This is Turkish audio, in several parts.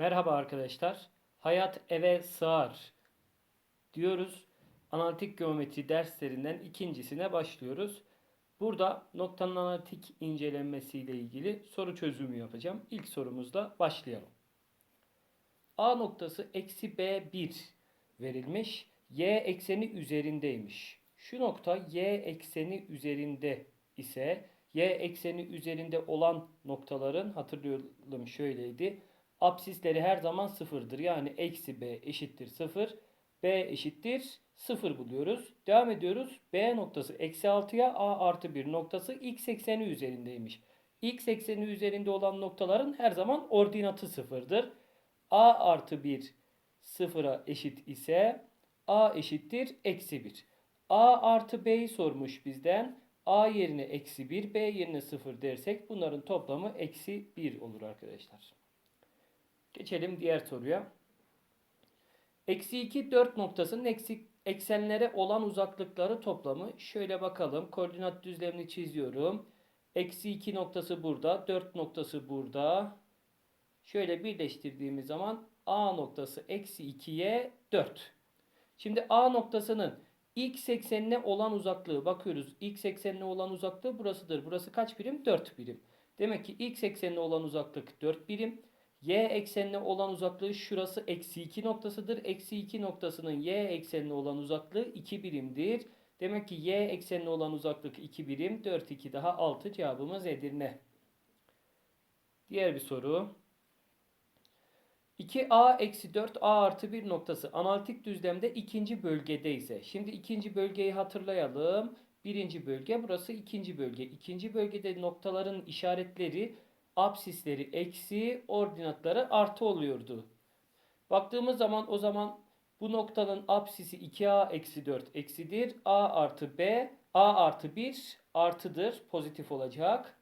Merhaba arkadaşlar. Hayat eve sığar diyoruz. Analitik geometri derslerinden ikincisine başlıyoruz. Burada noktanın analitik incelenmesiyle ilgili soru çözümü yapacağım. İlk sorumuzla başlayalım. A noktası eksi B1 verilmiş. Y ekseni üzerindeymiş. Şu nokta Y ekseni üzerinde ise Y ekseni üzerinde olan noktaların hatırlayalım şöyleydi. Apsisleri her zaman sıfırdır. Yani eksi B eşittir sıfır. B eşittir sıfır buluyoruz. Devam ediyoruz. B noktası eksi 6'ya A artı 1 noktası x ekseni üzerindeymiş. X ekseni üzerinde olan noktaların her zaman ordinatı sıfırdır. A artı 1 sıfıra eşit ise A eşittir eksi 1. A artı B'yi sormuş bizden. A yerine eksi 1, B yerine 0 dersek bunların toplamı eksi 1 olur arkadaşlar. Geçelim diğer soruya. Eksi 2, 4 noktasının eksi, eksenlere olan uzaklıkları toplamı. Şöyle bakalım. Koordinat düzlemini çiziyorum. Eksi 2 noktası burada. 4 noktası burada. Şöyle birleştirdiğimiz zaman A noktası eksi 2'ye 4. Şimdi A noktasının x eksenine olan uzaklığı bakıyoruz. X eksenine olan uzaklığı burasıdır. Burası kaç birim? 4 birim. Demek ki x eksenine olan uzaklık 4 birim. Y eksenine olan uzaklığı şurası eksi 2 noktasıdır. Eksi 2 noktasının y eksenine olan uzaklığı 2 birimdir. Demek ki y eksenine olan uzaklık 2 birim. 4, 2 daha 6 cevabımız Edirne. Diğer bir soru. 2a eksi 4 a artı 1 noktası analitik düzlemde ikinci bölgede ise. Şimdi ikinci bölgeyi hatırlayalım. Birinci bölge burası ikinci bölge. İkinci bölgede noktaların işaretleri apsisleri eksi ordinatları artı oluyordu. Baktığımız zaman o zaman bu noktanın apsisi 2a eksi 4 eksidir. a artı b a artı 1 artıdır pozitif olacak.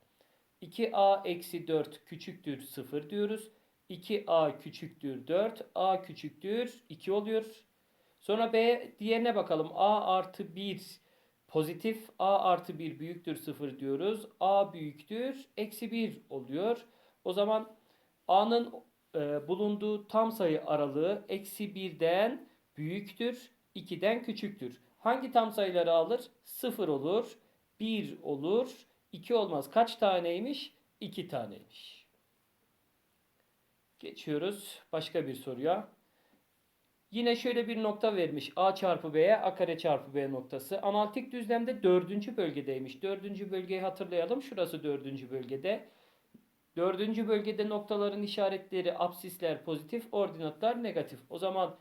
2a eksi 4 küçüktür 0 diyoruz. 2a küçüktür 4. a küçüktür 2 oluyor. Sonra b diğerine bakalım. a artı 1 pozitif. a artı 1 büyüktür 0 diyoruz. a büyüktür eksi 1 oluyor. O zaman a'nın e, bulunduğu tam sayı aralığı eksi 1'den büyüktür. 2'den küçüktür. Hangi tam sayıları alır? 0 olur. 1 olur. 2 olmaz. Kaç taneymiş? 2 taneymiş. Geçiyoruz başka bir soruya. Yine şöyle bir nokta vermiş. A çarpı B'ye A kare çarpı B noktası. Analitik düzlemde dördüncü bölgedeymiş. Dördüncü bölgeyi hatırlayalım. Şurası dördüncü bölgede. Dördüncü bölgede noktaların işaretleri absisler pozitif, ordinatlar negatif. O zaman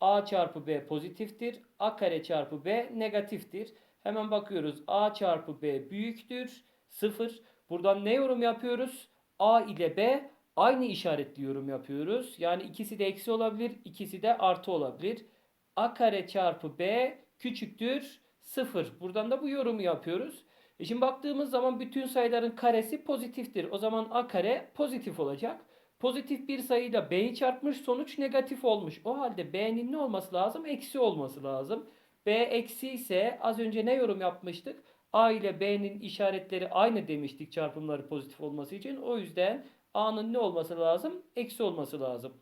A çarpı B pozitiftir. A kare çarpı B negatiftir. Hemen bakıyoruz. A çarpı B büyüktür. 0. Buradan ne yorum yapıyoruz? A ile B Aynı işaretli yorum yapıyoruz. Yani ikisi de eksi olabilir, ikisi de artı olabilir. A kare çarpı B küçüktür 0. Buradan da bu yorumu yapıyoruz. E şimdi baktığımız zaman bütün sayıların karesi pozitiftir. O zaman A kare pozitif olacak. Pozitif bir sayıyla B'yi çarpmış sonuç negatif olmuş. O halde B'nin ne olması lazım? Eksi olması lazım. B eksi ise az önce ne yorum yapmıştık? A ile B'nin işaretleri aynı demiştik çarpımları pozitif olması için. O yüzden A'nın ne olması lazım? Eksi olması lazım.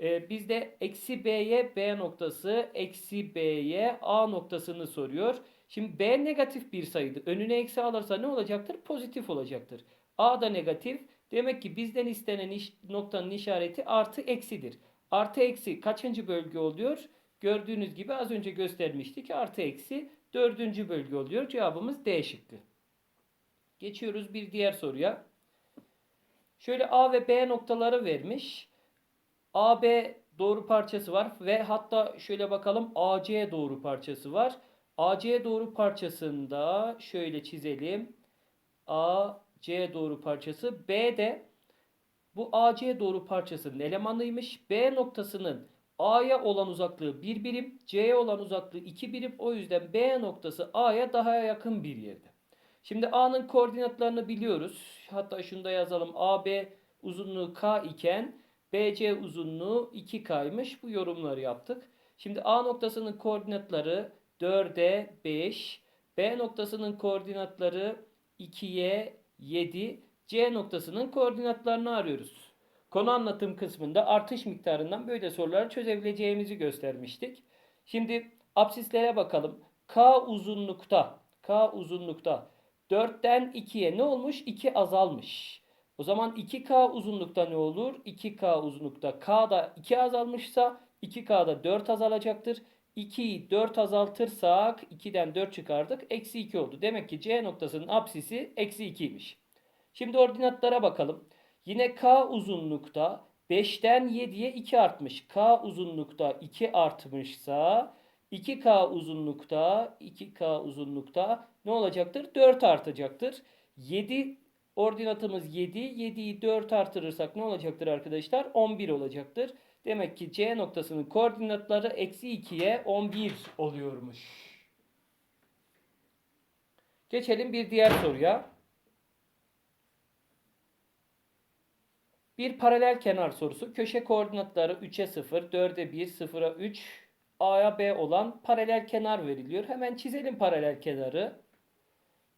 Ee, bizde eksi B'ye B noktası, eksi B'ye A noktasını soruyor. Şimdi B negatif bir sayıdır. Önüne eksi alırsa ne olacaktır? Pozitif olacaktır. A da negatif. Demek ki bizden istenen iş, noktanın işareti artı eksidir. Artı eksi kaçıncı bölge oluyor? Gördüğünüz gibi az önce göstermiştik. Artı eksi dördüncü bölge oluyor. Cevabımız D şıkkı. Geçiyoruz bir diğer soruya. Şöyle A ve B noktaları vermiş. AB doğru parçası var ve hatta şöyle bakalım AC doğru parçası var. AC doğru parçasında şöyle çizelim. AC doğru parçası B de bu AC doğru parçasının elemanıymış. B noktasının A'ya olan uzaklığı 1 birim, C'ye olan uzaklığı 2 birim. O yüzden B noktası A'ya daha yakın bir yerde. Şimdi A'nın koordinatlarını biliyoruz. Hatta şunu da yazalım. AB uzunluğu K iken BC uzunluğu 2K'ymış. Bu yorumları yaptık. Şimdi A noktasının koordinatları 4'e 5. B noktasının koordinatları 2'ye 7. C noktasının koordinatlarını arıyoruz. konu anlatım kısmında artış miktarından böyle soruları çözebileceğimizi göstermiştik. Şimdi absislere bakalım. K uzunlukta, K uzunlukta 4'ten 2'ye ne olmuş? 2 azalmış. O zaman 2K uzunlukta ne olur? 2K uzunlukta K'da 2 azalmışsa 2K'da 4 azalacaktır. 2'yi 4 azaltırsak 2'den 4 çıkardık. Eksi 2 oldu. Demek ki C noktasının apsisi eksi 2'ymiş. Şimdi ordinatlara bakalım. Yine K uzunlukta 5'ten 7'ye 2 artmış. K uzunlukta 2 artmışsa 2K uzunlukta 2K uzunlukta ne olacaktır? 4 artacaktır. 7 ordinatımız 7. 7'yi 4 artırırsak ne olacaktır arkadaşlar? 11 olacaktır. Demek ki C noktasının koordinatları eksi 2'ye 11 oluyormuş. Geçelim bir diğer soruya. Bir paralel kenar sorusu. Köşe koordinatları 3'e 0, 4'e 1, 0'a 3, A'ya B olan paralel kenar veriliyor. Hemen çizelim paralel kenarı.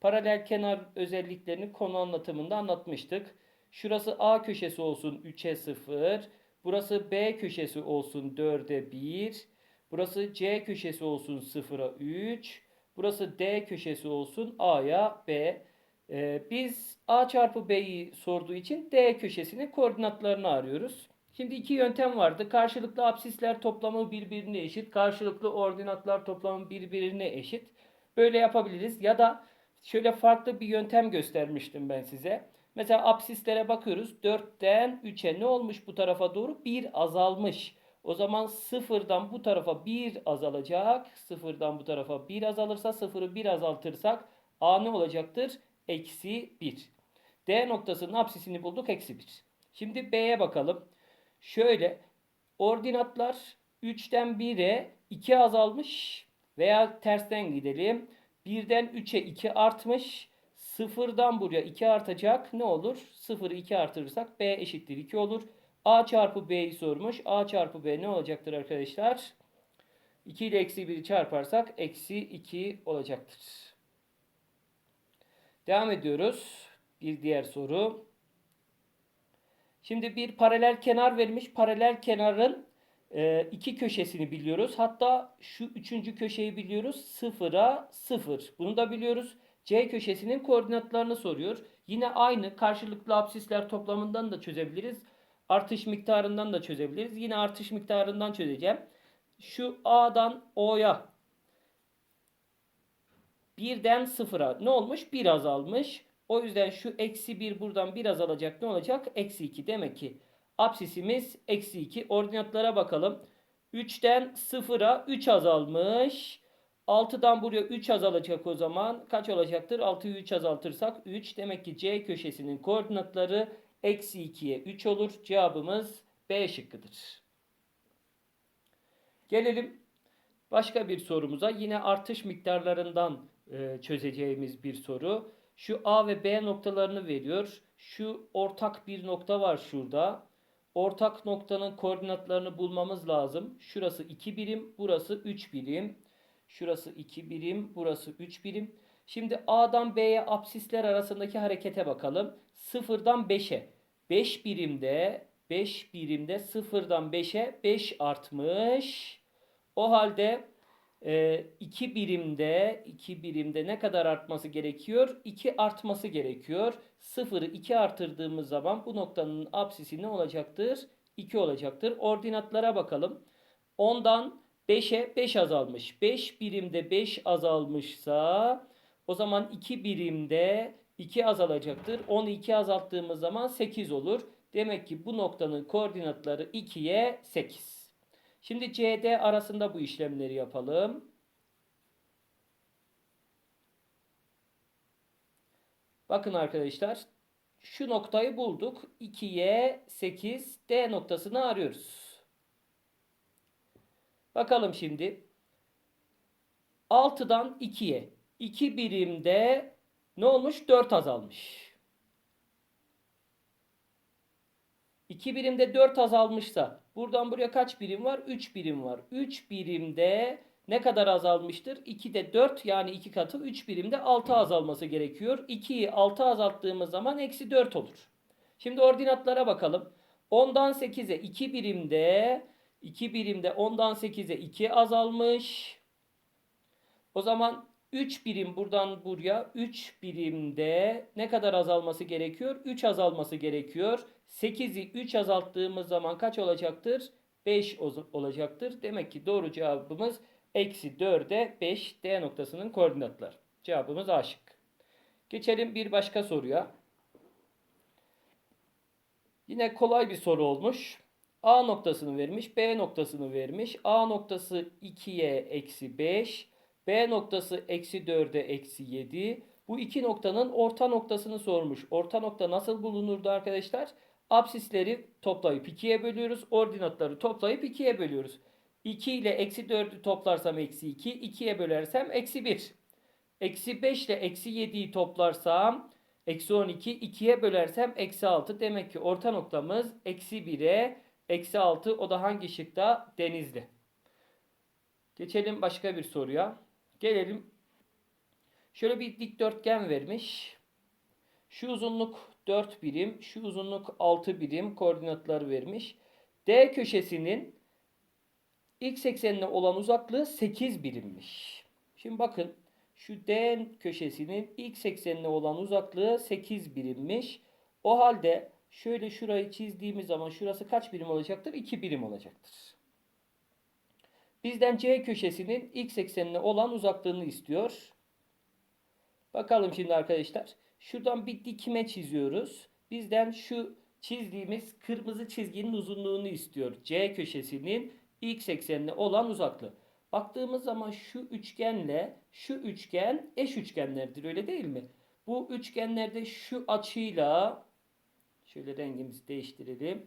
Paralel kenar özelliklerini konu anlatımında anlatmıştık. Şurası A köşesi olsun 3'e 0. Burası B köşesi olsun 4'e 1. Burası C köşesi olsun 0'a 3. Burası D köşesi olsun A'ya B. Ee, biz A çarpı B'yi sorduğu için D köşesinin koordinatlarını arıyoruz. Şimdi iki yöntem vardı. Karşılıklı absisler toplamı birbirine eşit. Karşılıklı ordinatlar toplamı birbirine eşit. Böyle yapabiliriz. Ya da şöyle farklı bir yöntem göstermiştim ben size. Mesela absislere bakıyoruz. 4'ten 3'e ne olmuş bu tarafa doğru? 1 azalmış. O zaman sıfırdan bu tarafa 1 azalacak. Sıfırdan bu tarafa 1 azalırsa sıfırı 1 azaltırsak A ne olacaktır? Eksi 1. D noktasının absisini bulduk. Eksi 1. Şimdi B'ye bakalım. Şöyle ordinatlar 3'ten 1'e 2 azalmış veya tersten gidelim. 1'den 3'e 2 artmış. Sıfırdan buraya 2 artacak. Ne olur? 0'ı 2 artırırsak B eşittir 2 olur. A çarpı B'yi sormuş. A çarpı B ne olacaktır arkadaşlar? 2 ile eksi 1'i çarparsak eksi 2 olacaktır. Devam ediyoruz. Bir diğer soru. Şimdi bir paralel kenar verilmiş. Paralel kenarın e, iki köşesini biliyoruz. Hatta şu üçüncü köşeyi biliyoruz. Sıfıra sıfır. Bunu da biliyoruz. C köşesinin koordinatlarını soruyor. Yine aynı karşılıklı absisler toplamından da çözebiliriz. Artış miktarından da çözebiliriz. Yine artış miktarından çözeceğim. Şu A'dan O'ya birden sıfıra ne olmuş? Bir azalmış. O yüzden şu eksi 1 buradan bir azalacak. Ne olacak? Eksi 2. Demek ki absisimiz eksi 2. Ordinatlara bakalım. 3'ten 0'a 3 azalmış. 6'dan buraya 3 azalacak o zaman. Kaç olacaktır? 6'yı 3 azaltırsak 3. Demek ki C köşesinin koordinatları eksi 2'ye 3 olur. Cevabımız B şıkkıdır. Gelelim başka bir sorumuza. Yine artış miktarlarından e, çözeceğimiz bir soru. Şu A ve B noktalarını veriyor. Şu ortak bir nokta var şurada. Ortak noktanın koordinatlarını bulmamız lazım. Şurası 2 birim, burası 3 birim. Şurası 2 birim, burası 3 birim. Şimdi A'dan B'ye absisler arasındaki harekete bakalım. 0'dan 5'e. 5 birimde 5 birimde 0'dan 5'e 5 artmış. O halde 2 e, birimde 2 birimde ne kadar artması gerekiyor? 2 artması gerekiyor. 0'ı 2 artırdığımız zaman bu noktanın apsisi ne olacaktır? 2 olacaktır. Ordinatlara bakalım. 10'dan 5'e 5 azalmış. 5 birimde 5 azalmışsa o zaman 2 birimde 2 azalacaktır. 10'u 2 azalttığımız zaman 8 olur. Demek ki bu noktanın koordinatları 2'ye 8. Şimdi CD arasında bu işlemleri yapalım. Bakın arkadaşlar. Şu noktayı bulduk. 2'ye 8 D noktasını arıyoruz. Bakalım şimdi. 6'dan 2'ye. 2 birimde ne olmuş? 4 azalmış. 2 birimde 4 azalmışsa buradan buraya kaç birim var? 3 birim var. 3 birimde ne kadar azalmıştır? 2'de 4 yani 2 katı 3 birimde 6 azalması gerekiyor. 2'yi 6 azalttığımız zaman eksi 4 olur. Şimdi ordinatlara bakalım. 10'dan 8'e 2 birimde 2 birimde 10'dan 8'e 2 azalmış. O zaman 3 birim buradan buraya 3 birimde ne kadar azalması gerekiyor? 3 azalması gerekiyor. 8'i 3 azalttığımız zaman kaç olacaktır? 5 olacaktır. Demek ki doğru cevabımız eksi 4'e 5 D noktasının koordinatları. Cevabımız A şıkkı. Geçelim bir başka soruya. Yine kolay bir soru olmuş. A noktasını vermiş, B noktasını vermiş. A noktası 2'ye eksi 5, B noktası eksi 4'e eksi 7. Bu iki noktanın orta noktasını sormuş. Orta nokta nasıl bulunurdu arkadaşlar? Absisleri toplayıp 2'ye bölüyoruz. Ordinatları toplayıp 2'ye bölüyoruz. 2 ile eksi 4'ü toplarsam eksi 2. 2'ye bölersem eksi 1. Eksi 5 ile eksi 7'yi toplarsam eksi 12. 2'ye bölersem eksi 6. Demek ki orta noktamız eksi 1'e eksi 6. O da hangi şıkta? Denizli. Geçelim başka bir soruya. Gelelim. Şöyle bir dikdörtgen vermiş. Şu uzunluk 4 birim, şu uzunluk 6 birim koordinatları vermiş. D köşesinin x eksenine olan uzaklığı 8 birimmiş. Şimdi bakın şu D köşesinin x eksenine olan uzaklığı 8 birimmiş. O halde şöyle şurayı çizdiğimiz zaman şurası kaç birim olacaktır? 2 birim olacaktır. Bizden C köşesinin x eksenine olan uzaklığını istiyor. Bakalım şimdi arkadaşlar. Şuradan bir dikme çiziyoruz. Bizden şu çizdiğimiz kırmızı çizginin uzunluğunu istiyor. C köşesinin x eksenine olan uzaklığı. Baktığımız zaman şu üçgenle şu üçgen eş üçgenlerdir öyle değil mi? Bu üçgenlerde şu açıyla şöyle rengimizi değiştirelim.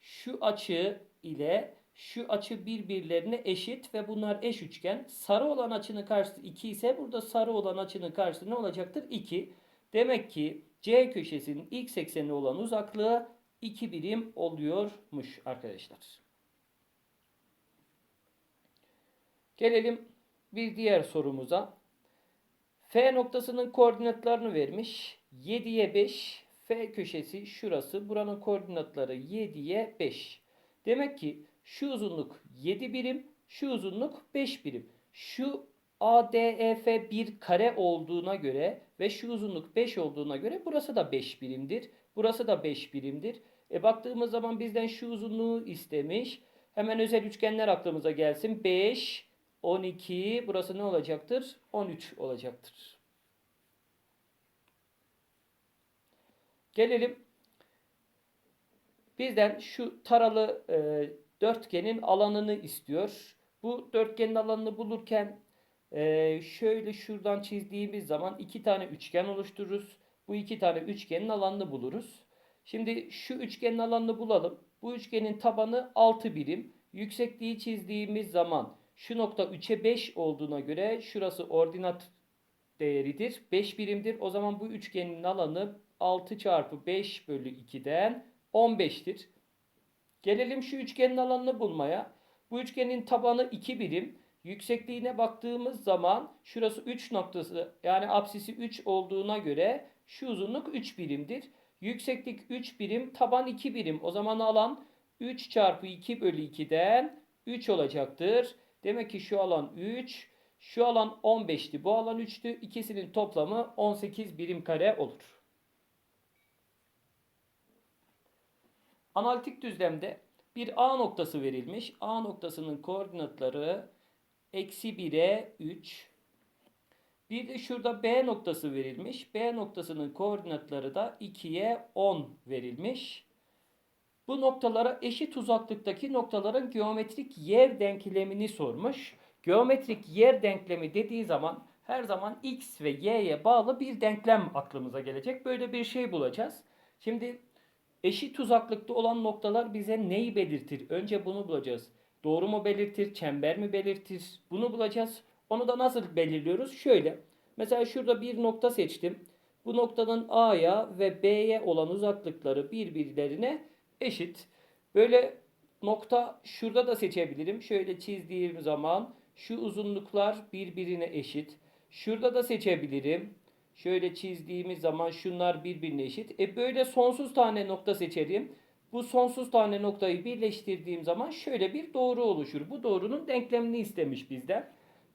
Şu açı ile şu açı birbirlerine eşit ve bunlar eş üçgen. Sarı olan açının karşısı 2 ise burada sarı olan açının karşısı ne olacaktır? 2. Demek ki C köşesinin x eksenine olan uzaklığı 2 birim oluyormuş arkadaşlar. Gelelim bir diğer sorumuza. F noktasının koordinatlarını vermiş. 7'ye 5. F köşesi şurası. Buranın koordinatları 7'ye 5. Demek ki şu uzunluk 7 birim, şu uzunluk 5 birim. Şu ADEF bir kare olduğuna göre ve şu uzunluk 5 olduğuna göre burası da 5 birimdir. Burası da 5 birimdir. E baktığımız zaman bizden şu uzunluğu istemiş. Hemen özel üçgenler aklımıza gelsin. 5, 12, burası ne olacaktır? 13 olacaktır. Gelelim. Bizden şu taralı e, dörtgenin alanını istiyor. Bu dörtgenin alanını bulurken ee, şöyle şuradan çizdiğimiz zaman iki tane üçgen oluştururuz. Bu iki tane üçgenin alanını buluruz. Şimdi şu üçgenin alanını bulalım. Bu üçgenin tabanı 6 birim. Yüksekliği çizdiğimiz zaman şu nokta 3'e 5 olduğuna göre şurası ordinat değeridir. 5 birimdir. O zaman bu üçgenin alanı 6 çarpı 5 bölü 2'den 15'tir. Gelelim şu üçgenin alanını bulmaya. Bu üçgenin tabanı 2 birim. Yüksekliğine baktığımız zaman şurası 3 noktası yani apsisi 3 olduğuna göre şu uzunluk 3 birimdir. Yükseklik 3 birim, taban 2 birim. O zaman alan 3 çarpı 2 bölü 2'den 3 olacaktır. Demek ki şu alan 3, şu alan 15'ti. Bu alan 3'tü. İkisinin toplamı 18 birim kare olur. Analitik düzlemde bir A noktası verilmiş. A noktasının koordinatları eksi 1'e 3. Bir de şurada B noktası verilmiş. B noktasının koordinatları da 2'ye 10 verilmiş. Bu noktalara eşit uzaklıktaki noktaların geometrik yer denklemini sormuş. Geometrik yer denklemi dediği zaman her zaman x ve y'ye bağlı bir denklem aklımıza gelecek. Böyle bir şey bulacağız. Şimdi eşit uzaklıkta olan noktalar bize neyi belirtir? Önce bunu bulacağız. Doğru mu belirtir, çember mi belirtir? Bunu bulacağız. Onu da nasıl belirliyoruz? Şöyle. Mesela şurada bir nokta seçtim. Bu noktanın A'ya ve B'ye olan uzaklıkları birbirlerine eşit. Böyle nokta şurada da seçebilirim. Şöyle çizdiğim zaman şu uzunluklar birbirine eşit. Şurada da seçebilirim. Şöyle çizdiğimiz zaman şunlar birbirine eşit. E böyle sonsuz tane nokta seçerim. Bu sonsuz tane noktayı birleştirdiğim zaman şöyle bir doğru oluşur. Bu doğrunun denklemini istemiş bizden.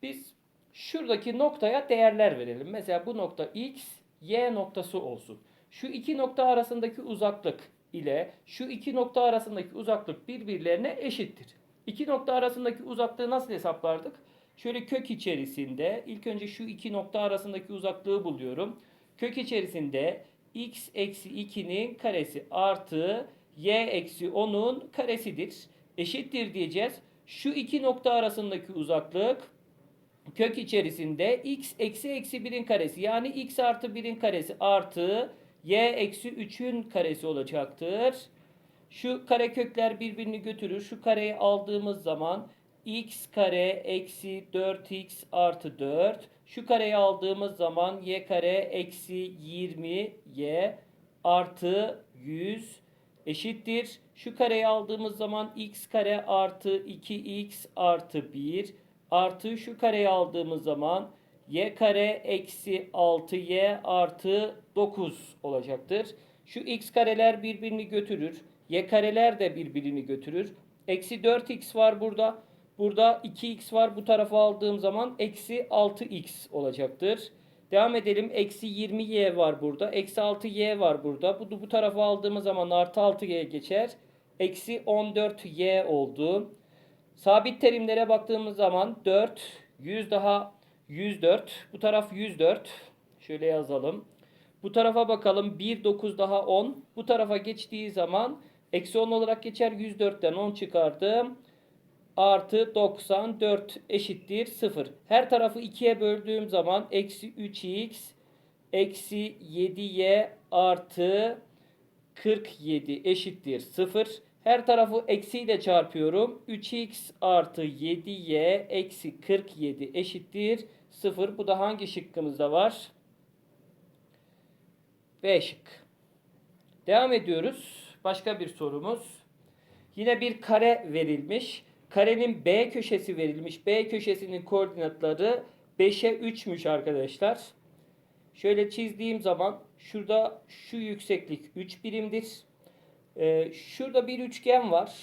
Biz şuradaki noktaya değerler verelim. Mesela bu nokta x, y noktası olsun. Şu iki nokta arasındaki uzaklık ile şu iki nokta arasındaki uzaklık birbirlerine eşittir. İki nokta arasındaki uzaklığı nasıl hesaplardık? Şöyle kök içerisinde ilk önce şu iki nokta arasındaki uzaklığı buluyorum. Kök içerisinde x eksi 2'nin karesi artı y eksi 10'un karesidir. Eşittir diyeceğiz. Şu iki nokta arasındaki uzaklık kök içerisinde x eksi eksi 1'in karesi yani x artı 1'in karesi artı y eksi 3'ün karesi olacaktır. Şu kare kökler birbirini götürür. Şu kareyi aldığımız zaman x kare eksi 4x artı 4. Şu kareyi aldığımız zaman y kare eksi 20y artı 100 eşittir. Şu kareyi aldığımız zaman x kare artı 2x artı 1 artı şu kareyi aldığımız zaman y kare eksi 6y artı 9 olacaktır. Şu x kareler birbirini götürür. Y kareler de birbirini götürür. Eksi 4x var burada. Burada 2x var. Bu tarafa aldığım zaman eksi 6x olacaktır. Devam edelim. Eksi 20y var burada. Eksi 6y var burada. Bu, bu tarafa aldığımız zaman artı 6y geçer. Eksi 14y oldu. Sabit terimlere baktığımız zaman 4, 100 daha 104. Bu taraf 104. Şöyle yazalım. Bu tarafa bakalım. 1, 9 daha 10. Bu tarafa geçtiği zaman eksi 10 olarak geçer. 104'ten 10 çıkardım. Artı 94 eşittir 0. Her tarafı 2'ye böldüğüm zaman eksi 3x eksi 7y artı 47 eşittir 0. Her tarafı eksiyle çarpıyorum. 3x artı 7y eksi 47 eşittir 0. Bu da hangi şıkkımızda var? B şık. Devam ediyoruz. Başka bir sorumuz. Yine bir kare verilmiş. Karenin B köşesi verilmiş. B köşesinin koordinatları 5'e 3'müş arkadaşlar. Şöyle çizdiğim zaman şurada şu yükseklik 3 birimdir. Ee, şurada bir üçgen var.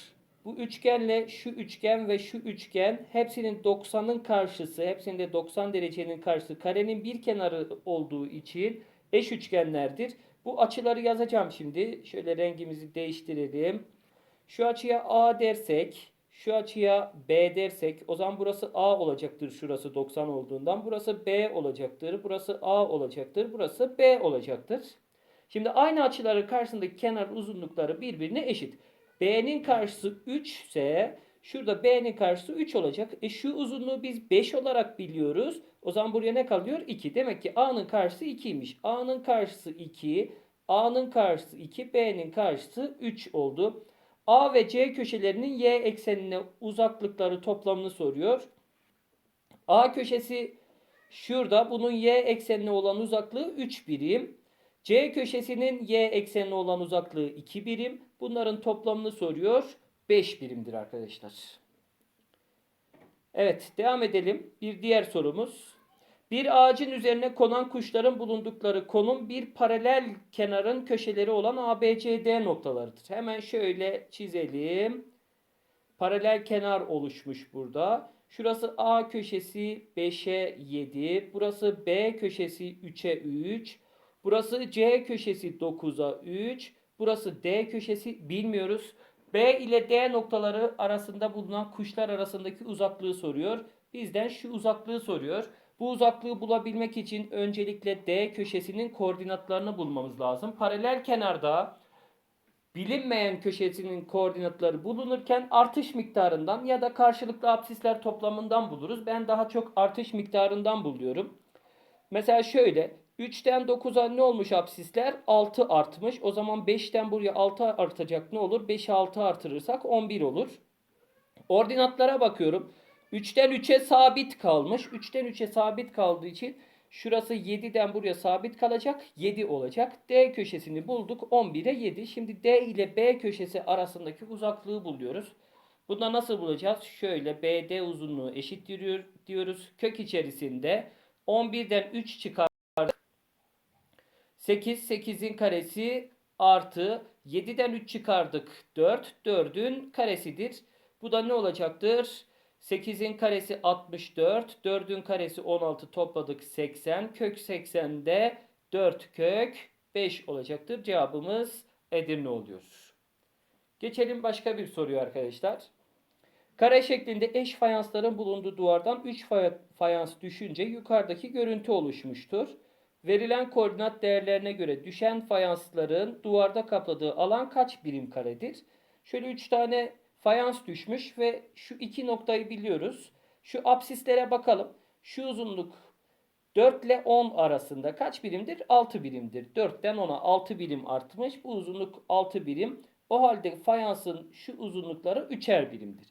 Bu üçgenle şu üçgen ve şu üçgen hepsinin 90'ın karşısı, hepsinde 90 derecenin karşısı karenin bir kenarı olduğu için eş üçgenlerdir. Bu açıları yazacağım şimdi. Şöyle rengimizi değiştirelim. Şu açıya A dersek, şu açıya B dersek o zaman burası A olacaktır şurası 90 olduğundan. Burası B olacaktır. Burası A olacaktır. Burası B olacaktır. Şimdi aynı açıların karşısındaki kenar uzunlukları birbirine eşit. B'nin karşısı 3 ise şurada B'nin karşısı 3 olacak. E şu uzunluğu biz 5 olarak biliyoruz. O zaman buraya ne kalıyor? 2. Demek ki A'nın karşısı 2'ymiş. A'nın karşısı 2. A'nın karşısı 2. B'nin karşısı 3 oldu. A ve C köşelerinin y eksenine uzaklıkları toplamını soruyor. A köşesi şurada. Bunun y eksenine olan uzaklığı 3 birim. C köşesinin y eksenine olan uzaklığı 2 birim. Bunların toplamını soruyor. 5 birimdir arkadaşlar. Evet devam edelim. Bir diğer sorumuz. Bir ağacın üzerine konan kuşların bulundukları konum bir paralel kenarın köşeleri olan ABCD noktalarıdır. Hemen şöyle çizelim. Paralel kenar oluşmuş burada. Şurası A köşesi 5'e 7. Burası B köşesi 3'e 3. Burası C köşesi 9'a 3. Burası D köşesi bilmiyoruz. B ile D noktaları arasında bulunan kuşlar arasındaki uzaklığı soruyor. Bizden şu uzaklığı soruyor. Bu uzaklığı bulabilmek için öncelikle D köşesinin koordinatlarını bulmamız lazım. Paralel kenarda bilinmeyen köşesinin koordinatları bulunurken artış miktarından ya da karşılıklı absisler toplamından buluruz. Ben daha çok artış miktarından buluyorum. Mesela şöyle 3'ten 9'a ne olmuş absisler? 6 artmış. O zaman 5'ten buraya 6 artacak ne olur? 5'e 6 artırırsak 11 olur. Ordinatlara bakıyorum. 3'ten 3'e sabit kalmış. 3'ten 3'e sabit kaldığı için şurası 7'den buraya sabit kalacak. 7 olacak. D köşesini bulduk. 11'e 7. Şimdi D ile B köşesi arasındaki uzaklığı buluyoruz. Bunda nasıl bulacağız? Şöyle BD uzunluğu eşit diyor, diyoruz. Kök içerisinde 11'den 3 çıkar. 8, 8'in karesi artı 7'den 3 çıkardık 4. 4'ün karesidir. Bu da ne olacaktır? 8'in karesi 64. 4'ün karesi 16 topladık 80. Kök 80'de 4 kök 5 olacaktır. Cevabımız Edirne oluyor. Geçelim başka bir soruya arkadaşlar. Kare şeklinde eş fayansların bulunduğu duvardan 3 fayans düşünce yukarıdaki görüntü oluşmuştur. Verilen koordinat değerlerine göre düşen fayansların duvarda kapladığı alan kaç birim karedir? Şöyle 3 tane fayans düşmüş ve şu iki noktayı biliyoruz. Şu absislere bakalım. Şu uzunluk 4 ile 10 arasında kaç birimdir? 6 birimdir. 4'ten 10'a 6 birim artmış. Bu uzunluk 6 birim. O halde fayansın şu uzunlukları 3'er birimdir.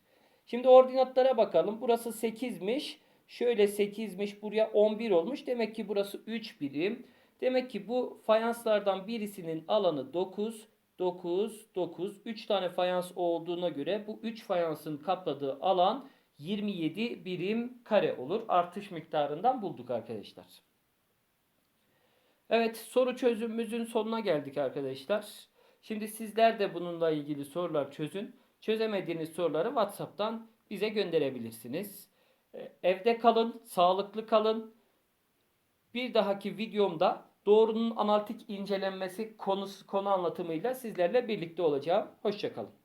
Şimdi ordinatlara bakalım. Burası 8'miş. Şöyle 8'miş. Buraya 11 olmuş. Demek ki burası 3 birim. Demek ki bu fayanslardan birisinin alanı 9, 9, 9. 3 tane fayans olduğuna göre bu 3 fayansın kapladığı alan 27 birim kare olur. Artış miktarından bulduk arkadaşlar. Evet soru çözümümüzün sonuna geldik arkadaşlar. Şimdi sizler de bununla ilgili sorular çözün. Çözemediğiniz soruları WhatsApp'tan bize gönderebilirsiniz. Ee, Evde kalın, sağlıklı kalın. Bir dahaki videomda doğrunun analitik incelenmesi konusu konu anlatımıyla sizlerle birlikte olacağım. Hoşçakalın.